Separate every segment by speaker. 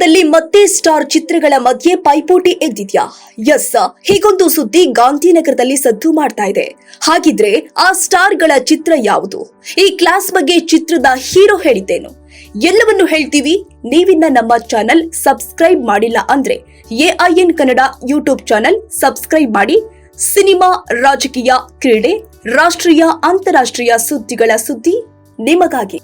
Speaker 1: ಕನ್ನಡದಲ್ಲಿ ಮತ್ತೆ ಸ್ಟಾರ್ ಚಿತ್ರಗಳ ಮಧ್ಯೆ ಪೈಪೋಟಿ ಎದ್ದಿದ್ಯಾ? ಎಸ್ ಹೀಗೊಂದು ಸುದ್ದಿ ಗಾಂಧಿನಗರದಲ್ಲಿ ಸದ್ದು ಮಾಡ್ತಾ ಇದೆ. ಹಾಗಿದ್ರೆ ಆ ಸ್ಟಾರ್ಗಳ ಚಿತ್ರ ಯಾವುದು? ಈ ಕ್ಲಾಸ್ ಬಗ್ಗೆ ಚಿತ್ರದ ಹೀರೋ ಹೇಳಿದ್ದೇನು. ಎಲ್ಲವನ್ನು ಹೇಳ್ತೀವಿ. ನೀವಿನ್ನ ನಮ್ಮ ಚಾನೆಲ್ ಸಬ್ಸ್ಕ್ರೈಬ್ ಮಾಡಿಲ್ಲ ಅಂದ್ರೆ AIN Kannada YouTube channel subscribe ಮಾಡಿ. ಸಿನಿಮಾ, ರಾಜಕೀಯ, ಕ್ರೀಡೆ, ರಾಷ್ಟ್ರೀಯ, ಅಂತಾರಾಷ್ಟ್ರೀಯ ಸುದ್ದಿಗಳ ಸುದ್ದಿ ನಿಮಗಾಗಿ.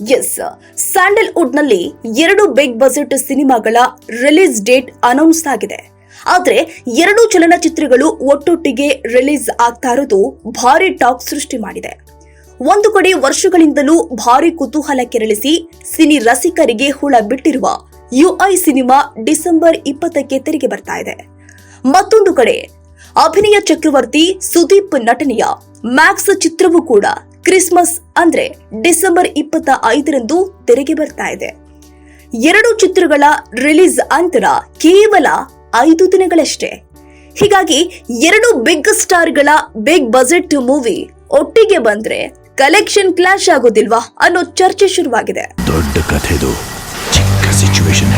Speaker 1: ಎಸ್. ಸ್ಯಾಂಡಲ್ವುಡ್ನಲ್ಲಿ ಎರಡು ಬಿಗ್ ಬಜೆಟ್ ಸಿನಿಮಾಗಳ ರಿಲೀಸ್ ಡೇಟ್ ಅನೌನ್ಸ್ ಆಗಿದೆ. ಆದ್ರೆ ಎರಡು ಚಲನಚಿತ್ರಗಳು ಒಟ್ಟೊಟ್ಟಿಗೆ ರಿಲೀಸ್ ಆಗ್ತಾ ಇರೋದು ಭಾರಿ ಟಾಕ್ ಸೃಷ್ಟಿ ಮಾಡಿದೆ. ಒಂದು ಕಡೆ ವರ್ಷಗಳಿಂದಲೂ ಭಾರಿ ಕುತೂಹಲ ಕೆರಳಿಸಿ ಸಿನಿ ರಸಿಕರಿಗೆ ಹುಳ ಬಿಟ್ಟಿರುವ ಯುಐ ಸಿನಿಮಾ ಡಿಸೆಂಬರ್ ಇಪ್ಪತ್ತಕ್ಕೆ ತೆರೆಗೆ ಬರ್ತಾ ಇದೆ. ಮತ್ತೊಂದು ಕಡೆ ಅಭಿನಯ ಚಕ್ರವರ್ತಿ ಸುದೀಪ್ ನಟನೆಯ ಮ್ಯಾಕ್ಸ್ ಚಿತ್ರವೂ ಕೂಡ ಕ್ರಿಸ್ಮಸ್ ಅಂದ್ರೆ ಡಿಸೆಂಬರ್ ಇಪ್ಪತ್ತ ಐದರಂದು ತೆರೆಗೆ ಬರ್ತಾ ಇದೆ. ಎರಡು ಚಿತ್ರಗಳ ರಿಲೀಸ್ ಅಂತರ ಕೇವಲ ಐದು ದಿನಗಳಷ್ಟೇ. ಹೀಗಾಗಿ ಎರಡು ಬಿಗ್ ಸ್ಟಾರ್ಗಳ ಬಿಗ್ ಬಜೆಟ್ ಮೂವಿ ಒಟ್ಟಿಗೆ ಬಂದ್ರೆ ಕಲೆಕ್ಷನ್ ಕ್ಲಾಶ್ ಆಗೋದಿಲ್ವಾ ಅನ್ನೋ ಚರ್ಚೆ ಶುರುವಾಗಿದೆ.
Speaker 2: ದೊಡ್ಡ ಕಥೆದು. ಚಿಕ್ಕ ಸಿಚುವೇಶನ್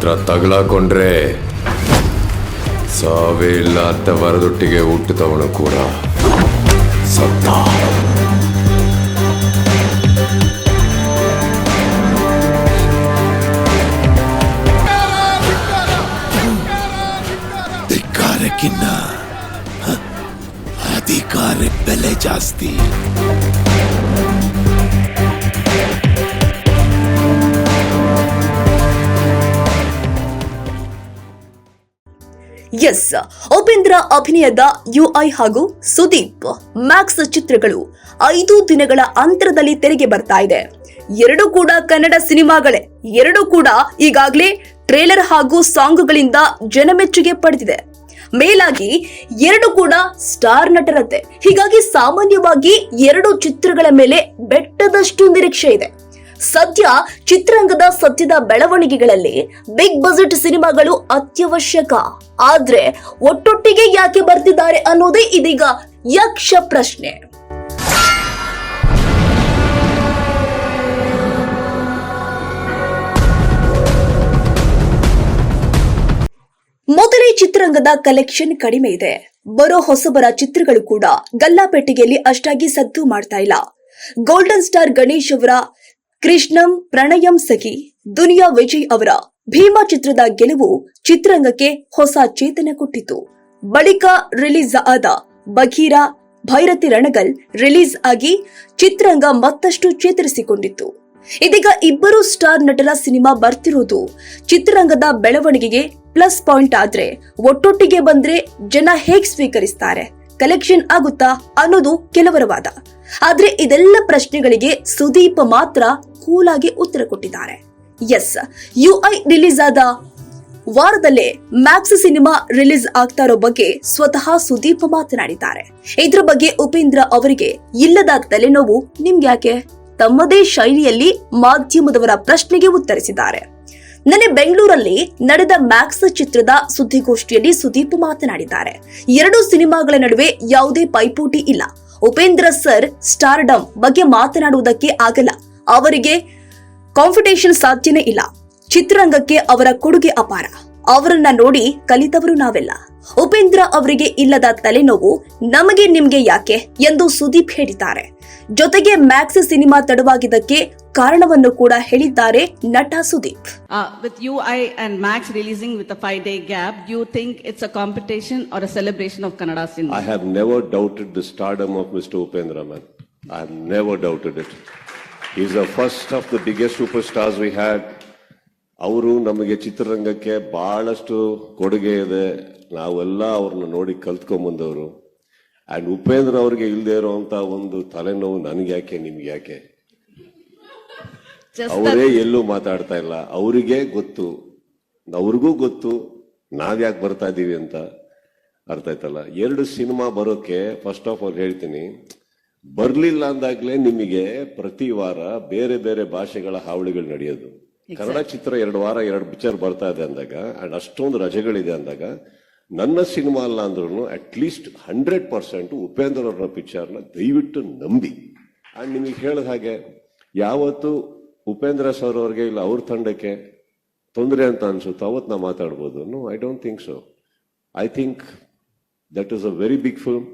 Speaker 3: ಹತ್ರ ತಗಲಾಕೊಂಡ್ರೆ ಸಾವೇ ಇಲ್ಲ ಅಂತ ಹುಟ್ಟು ಹುಟ್ಟುತ್ತವನು ಕೂಡ ಸತ್ತ
Speaker 1: ಎಸ್ ಉಪೇಂದ್ರ ಅಭಿನಯದ ಯುಐ ಹಾಗೂ ಸುದೀಪ್ ಮ್ಯಾಕ್ಸ್ ಚಿತ್ರಗಳು ಐದು ದಿನಗಳ ಅಂತರದಲ್ಲಿ ತೆರೆಗೆ ಬರ್ತಾ ಇದೆ. ಎರಡು ಕೂಡ ಕನ್ನಡ ಸಿನಿಮಾಗಳೇ. ಎರಡು ಕೂಡ ಈಗಾಗಲೇ ಟ್ರೇಲರ್ ಹಾಗೂ ಸಾಂಗ್ಗಳಿಂದ ಜನಮೆಚ್ಚುಗೆ ಪಡೆದಿದೆ. ಮೇಲಾಗಿ ಎರಡು ಕೂಡ ಸ್ಟಾರ್ ನಟರತ್ತೆ ಹೀಗಾಗಿ ಸಾಮಾನ್ಯವಾಗಿ ಎರಡು ಚಿತ್ರಗಳ ಮೇಲೆ ಬೆಟ್ಟದಷ್ಟು ನಿರೀಕ್ಷೆ ಇದೆ. ಸದ್ಯ ಚಿತ್ರರಂಗದ ಸದ್ಯದ ಬೆಳವಣಿಗೆಗಳಲ್ಲಿ ಬಿಗ್ ಬಜೆಟ್ ಸಿನಿಮಾಗಳು ಅತ್ಯವಶ್ಯಕ. ಆದ್ರೆ ಒಟ್ಟೊಟ್ಟಿಗೆ ಯಾಕೆ ಬರ್ತಿದ್ದಾರೆ ಅನ್ನೋದೇ ಇದೀಗ ಯಕ್ಷ ಪ್ರಶ್ನೆ. ಮೊದಲೇ ಚಿತ್ರರಂಗದ ಕಲೆಕ್ಷನ್ ಕಡಿಮೆ ಇದೆ. ಬರೋ ಹೊಸಬರ ಚಿತ್ರಗಳು ಕೂಡ ಗಲ್ಲಾಪೆಟ್ಟಿಗೆಯಲ್ಲಿ ಅಷ್ಟಾಗಿ ಸದ್ದು ಮಾಡ್ತಾ ಇಲ್ಲ. ಗೋಲ್ಡನ್ ಸ್ಟಾರ್ ಗಣೇಶ್ ಅವರ ಕೃಷ್ಣಂ ಪ್ರಣಯಂ ಸಖಿ. ದುನಿಯಾ ವಿಜಯ್ ಅವರ ಭೀಮಾ ಚಿತ್ರದ ಗೆಲುವು ಚಿತ್ರರಂಗಕ್ಕೆ ಹೊಸ ಚೇತನ ಕೊಟ್ಟಿತು. ಬಳಿಕ ರಿಲೀಸ್ ಆದ ಬಘೀರಾ ಭೈರತಿ ರಣಗಲ್ ರಿಲೀಸ್ ಆಗಿ ಚಿತ್ರರಂಗ ಮತ್ತಷ್ಟು ಚೇತರಿಸಿಕೊಂಡಿತ್ತು. ಇದೀಗ ಇಬ್ಬರು ಸ್ಟಾರ್ ನಟರ ಸಿನಿಮಾ ಬರ್ತಿರೋದು ಚಿತ್ರರಂಗದ ಬೆಳವಣಿಗೆಗೆ ಪ್ಲಸ್ ಪಾಯಿಂಟ್ ಆದ್ರೆ ಒಟ್ಟೊಟ್ಟಿಗೆ ಬಂದ್ರೆ ಜನ ಹೇಗ್ ಸ್ವೀಕರಿಸ್ತಾರೆ? ಕಲೆಕ್ಷನ್ ಆಗುತ್ತಾ ಅನ್ನೋದು ಕೆಲವರ ವಾದ. ಆದ್ರೆ ಇದೆಲ್ಲ ಪ್ರಶ್ನೆಗಳಿಗೆ ಸುದೀಪ್ ಮಾತ್ರ ಕೂಲಾಗಿ ಉತ್ತರ ಕೊಟ್ಟಿದ್ದಾರೆ. ಎಸ್ ಯು ಐ ರಿಲೀಸ್ ಆದ ವಾರದಲ್ಲೇ ಮ್ಯಾಕ್ಸ್ ಸಿನಿಮಾ ರಿಲೀಸ್ ಆಗ್ತಾ ಬಗ್ಗೆ ಸ್ವತಃ ಸುದೀಪ್ ಮಾತನಾಡಿದ್ದಾರೆ. ಇದ್ರ ಬಗ್ಗೆ ಉಪೇಂದ್ರ ಅವರಿಗೆ ಇಲ್ಲದ ತಲೆನೋವು ನಿಮ್ಗ್ಯಾಕೆ ತಮ್ಮದೇ ಶೈಲಿಯಲ್ಲಿ ಮಾಧ್ಯಮದವರ ಪ್ರಶ್ನೆಗೆ ಉತ್ತರಿಸಿದ್ದಾರೆ. ನಿನ್ನೆ ಬೆಂಗಳೂರಲ್ಲಿ ನಡೆದ ಮ್ಯಾಕ್ಸ್ ಚಿತ್ರದ ಸುದ್ದಿಗೋಷ್ಠಿಯಲ್ಲಿ ಸುದೀಪ್ ಮಾತನಾಡಿದ್ದಾರೆ. ಎರಡು ಸಿನಿಮಾಗಳ ನಡುವೆ ಯಾವುದೇ ಪೈಪೋಟಿ ಇಲ್ಲ. ಉಪೇಂದ್ರ ಸರ್ ಸ್ಟಾರ್ಡಮ್ ಬಗ್ಗೆ ಮಾತನಾಡುವುದಕ್ಕೆ ಆಗಲ್ಲ. ಅವರಿಗೆ ಕಾಂಪಿಟೇಷನ್ ಸಾಧ್ಯನೇ ಇಲ್ಲ. ಚಿತ್ರರಂಗಕ್ಕೆ ಅವರ ಕೊಡುಗೆ ಅಪಾರ. ಅವರನ್ನ ನೋಡಿ ಕಲಿತವರು ನಾವೆಲ್ಲ. ಉಪೇಂದ್ರ ಅವರಿಗೆ ಇಲ್ಲದ ತಲೆನೋವು ನಮಗೆ ನಿಮಗೆ ಯಾಕೆ ಎಂದು ಸುದೀಪ್ ಹೇಳಿದ್ದಾರೆ. ಜೊತೆಗೆ ಮ್ಯಾಕ್ಸ್ ಸಿನಿಮಾ ತಡವಾಗಿದ್ದಕ್ಕೆ ಕಾರಣವನ್ನು ಕೂಡ ಹೇಳಿದ್ದಾರೆ ನಟ Sudeep.
Speaker 4: With U I and Max releasing with five day gap you think it's a competition or celebration of Kannada cinema I
Speaker 5: have never doubted the stardom of mister Upendra man I have never doubted it is a first of the biggest super star we had ಅವರು ನಮಗೆ ಚಿತ್ರರಂಗಕ್ಕೆ ಬಹಳಷ್ಟು ಕೊಡುಗೆ ಇದೆ ನಾವೆಲ್ಲ ಅವ್ರನ್ನ ನೋಡಿ ಕಲ್ತ್ಕೊಂಬಂದವರು. And Upendra ಅವ್ರಿಗೆ ಇಲ್ಲದೆ ಇರುವಂತ ಒಂದು ತಲೆನೋವು ನನ್ಗೆ ಯಾಕೆ ನಿಮ್ಗೆ ಯಾಕೆ ಅವರೇ ಎಲ್ಲೂ ಮಾತಾಡ್ತಾ ಇಲ್ಲ. ಅವರಿಗೆ ಗೊತ್ತು. ಅವ್ರಿಗೂ ಗೊತ್ತು. ನಾವ್ಯಾಕೆ ಬರ್ತಾ ಇದ್ದೀವಿ ಅಂತ ಅರ್ಥ ಆಯ್ತಲ್ಲ? ಎರಡು ಸಿನಿಮಾ ಬರೋಕೆ ಫಸ್ಟ್ ಆಫ್ ಆಲ್ ಹೇಳ್ತೀನಿ. ಬರಲಿಲ್ಲ ಅಂದಾಗ್ಲೇ ನಿಮಗೆ ಪ್ರತಿ ವಾರ ಬೇರೆ ಬೇರೆ ಭಾಷೆಗಳ ಹಾವಳಿಗಳು ನಡೆಯೋದು. ಕನ್ನಡ ಚಿತ್ರ ಎರಡು ವಾರ ಎರಡು ಪಿಕ್ಚರ್ ಬರ್ತಾ ಇದೆ ಅಂದಾಗ ಅಂಡ್ ಅಷ್ಟೊಂದು ರಜೆಗಳಿದೆ ಅಂದಾಗ ನನ್ನ ಸಿನಿಮಾ ಅಲ್ಲ ಅಂದ್ರೂ at least hundred percent Upendra ಅವರ ಪಿಕ್ಚರ್ನ ದಯವಿಟ್ಟು ನಂಬಿ. ಆ್ಯಂಡ್ ನಿಮಗೆ ಹೇಳಿದ ಹಾಗೆ, ಯಾವತ್ತು ಉಪೇಂದ್ರ ಸರ್ ಅವ್ರಿಗೆ ಇಲ್ಲ, ಅವ್ರ ತಂಡಕ್ಕೆ ತೊಂದರೆ ಅಂತ ಅನ್ಸುತ್ತೆ ಅವತ್ತು ನಾ ಮಾತಾಡ್ಬೋದು no I don't think so I think that is a very big film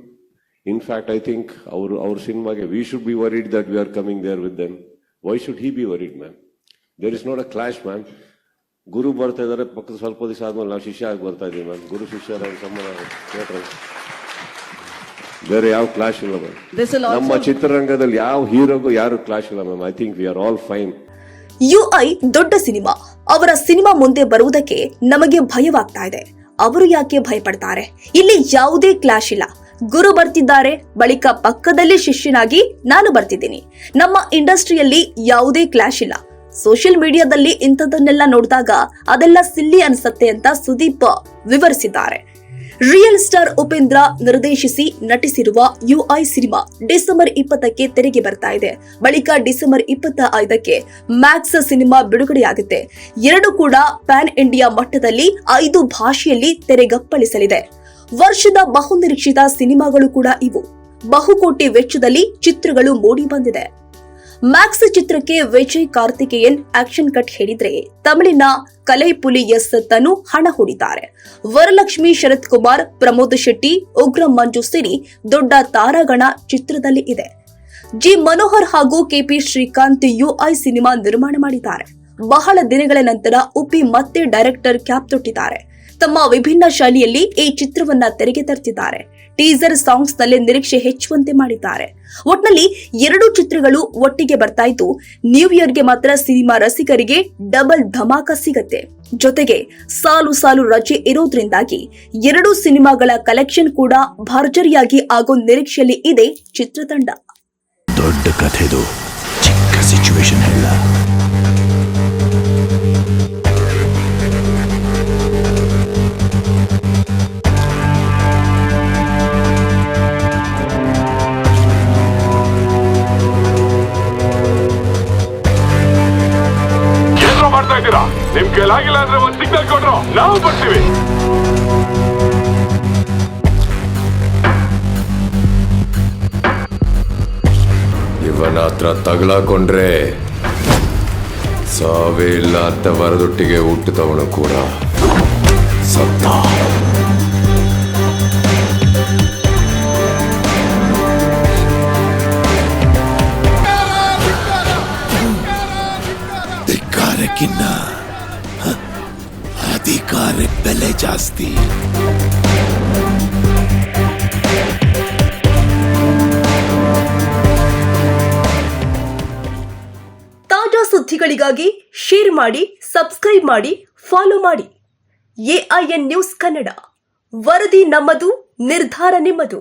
Speaker 5: in fact I think ಅವರು, ಅವ್ರ ಸಿನಿಮಾಗೆ we should be worried that we are coming there with then why should he be worried ma'am there is not a clash ma'am ಗುರು ಬರ್ತಾ ಇದ್ದಾರೆ ಪಕ್ಕದ ಸ್ವಲ್ಪ ದಿವಸ ಆದ್ಮೇಲೆ ನಾವು ಶಿಷ್ಯ ಆಗಿ ಬರ್ತಾ ಇದ್ದೀವಿ ಮ್ಯಾಮ್. ಗುರು ಶಿಷ್ಯರ ಸಂಬಂಧ ಥಿಯೇಟರ್ ಬೇರೆ ಯಾವ ಕ್ಲಾಶ್ ಇಲ್ಲ ಮ್ಯಾಮ್. ನಮ್ಮ ಚಿತ್ರರಂಗದಲ್ಲಿ ಯಾವ ಹೀರೋಗೂ ಯಾರು ಕ್ಲಾಶ್ ಇಲ್ಲ ma'am. I think we are all fine
Speaker 1: U I ದೊಡ್ಡ ಸಿನಿಮಾ. ಅವರ ಸಿನಿಮಾ ಮುಂದೆ ಬರುವುದಕ್ಕೆ ನಮಗೆ ಭಯವಾಗ್ತಾ ಇದೆ. ಅವರು ಯಾಕೆ ಭಯಪಡ್ತಾರೆ? ಇಲ್ಲಿ ಯಾವುದೇ ಕ್ಲಾಶ್ ಇಲ್ಲ. ಗುರು ಬರ್ತಿದ್ದಾರೆ ಬಳಿಕ ಪಕ್ಕದಲ್ಲಿ ಶಿಷ್ಯನಾಗಿ ನಾನು ಬರ್ತಿದ್ದೀನಿ. ನಮ್ಮ ಇಂಡಸ್ಟ್ರಿಯಲ್ಲಿ ಯಾವುದೇ ಕ್ಲಾಶ್ ಇಲ್ಲ. ಸೋಷಿಯಲ್ ಮೀಡಿಯಾದಲ್ಲಿ ಇಂಥದನ್ನೆಲ್ಲ ನೋಡಿದಾಗ ಅದೆಲ್ಲ ಸಿಲ್ಲಿ ಅನ್ಸತ್ತೆ ಅಂತ ಸುದೀಪ್ ವಿವರಿಸಿದ್ದಾರೆ. ರಿಯಲ್ ಸ್ಟಾರ್ ಉಪೇಂದ್ರ ನಿರ್ದೇಶಿಸಿ ನಟಿಸಿರುವ ಯುಐ ಸಿನಿಮಾ ಡಿಸೆಂಬರ್ ಇಪ್ಪತ್ತಕ್ಕೆ ತೆರೆಗೆ ಬರ್ತಾ ಇದೆ. ಬಳಿಕ ಡಿಸೆಂಬರ್ ಇಪ್ಪತ್ತ ಐದಕ್ಕೆ ಮ್ಯಾಕ್ಸ್ ಸಿನಿಮಾ ಬಿಡುಗಡೆಯಾಗುತ್ತೆ. ಎರಡು ಕೂಡ ಪ್ಯಾನ್ ಇಂಡಿಯಾ ಮಟ್ಟದಲ್ಲಿ ಐದು ಭಾಷೆಯಲ್ಲಿ ತೆರೆಗಪ್ಪಳಿಸಲಿದೆ. ವರ್ಷದ ಬಹುನಿರೀಕ್ಷಿತ ಸಿನಿಮಾಗಳು ಕೂಡ ಇವು. ಬಹುಕೋಟಿ ವೆಚ್ಚದಲ್ಲಿ ಚಿತ್ರಗಳು ಮೂಡಿ ಬಂದಿದೆ. ಮ್ಯಾಕ್ಸ್ ಚಿತ್ರಕ್ಕೆ ವಿಜಯ್ ಕಾರ್ತಿಕೇಯನ್ ಆಕ್ಷನ್ ಕಟ್ ಹೇಳಿದ್ರೆ ತಮಿಳಿನ ಕಲೈಪುಲಿ ಎಸ್ ತನು ಹಣ ಹೂಡಿದ್ದಾರೆ. ವರಲಕ್ಷ್ಮಿ ಶರತ್ ಕುಮಾರ್, ಪ್ರಮೋದ್ ಶೆಟ್ಟಿ, ಉಗ್ರ ಮಂಜು ಸೇರಿ ದೊಡ್ಡ ತಾರಾಗಣ ಚಿತ್ರದಲ್ಲಿ ಇದೆ. ಜಿ ಮನೋಹರ್ ಹಾಗೂ ಕೆಪಿ ಶ್ರೀಕಾಂತ್ ಯುಐ ಸಿನಿಮಾ ನಿರ್ಮಾಣ ಮಾಡಿದ್ದಾರೆ. ಬಹಳ ದಿನಗಳ ನಂತರ ಉಪಿ ಮತ್ತೆ ಡೈರೆಕ್ಟರ್ ಕ್ಯಾಪ್ ತೊಟ್ಟಿದ್ದಾರೆ. ತಮ್ಮ ವಿಭಿನ್ನ ಶೈಲಿಯಲ್ಲಿ ಈ ಚಿತ್ರವನ್ನ ತೆರೆಗೆ ತರ್ತಿದ್ದಾರೆ. ಟೀಸರ್ ಸಾಂಗ್ಸ್ನಲ್ಲಿ ನಿರೀಕ್ಷೆ ಹೆಚ್ಚುವಂತೆ ಮಾಡಿದ್ದಾರೆ. ಒಟ್ನಲ್ಲಿ ಎರಡು ಚಿತ್ರಗಳು ಒಟ್ಟಿಗೆ ಬರ್ತಾ ಇದ್ದು, ನ್ಯೂ ಇಯರ್ಗೆ ಮಾತ್ರ ಸಿನಿಮಾ ರಸಿಕರಿಗೆ ಡಬಲ್ ಧಮಾಕ ಸಿಗತ್ತೆ. ಜೊತೆಗೆ ಸಾಲು ಸಾಲು ರಜೆ ಇರೋದ್ರಿಂದಾಗಿ ಎರಡು ಸಿನಿಮಾಗಳ ಕಲೆಕ್ಷನ್ ಕೂಡ ಭರ್ಜರಿಯಾಗಿ ಆಗೋ ನಿರೀಕ್ಷೆಯಲ್ಲಿ ಇದೆ ಚಿತ್ರತಂಡ.
Speaker 2: ದೊಡ್ಡ ಕಥೆದು. ಚಿಕ್ಕ ಸಿಚುವೇಶನ್
Speaker 3: ಹತ್ರ ತಗಲಾಕೊಂಡ್ರೆ ಸಾವೇ ಇಲ್ಲ ಅಂತ ವರದೊಟ್ಟಿಗೆ ಹುಟ್ಟುತ್ತವನು ಕೂಡ ಸತ್ತ
Speaker 1: ಸುದ್ದಿಗಳಿಗಾಗಿ ಶೇರ್ ಮಾಡಿ ಸಬ್ಸ್ಕ್ರೈಬ್ ಮಾಡಿ ಫಾಲೋ ಮಾಡಿ. ಎಐಎನ್ ನ್ಯೂಸ್ ಕನ್ನಡ ವರದಿ ನಮ್ಮದು ನಿರ್ಧಾರ ನಿಮ್ಮದು.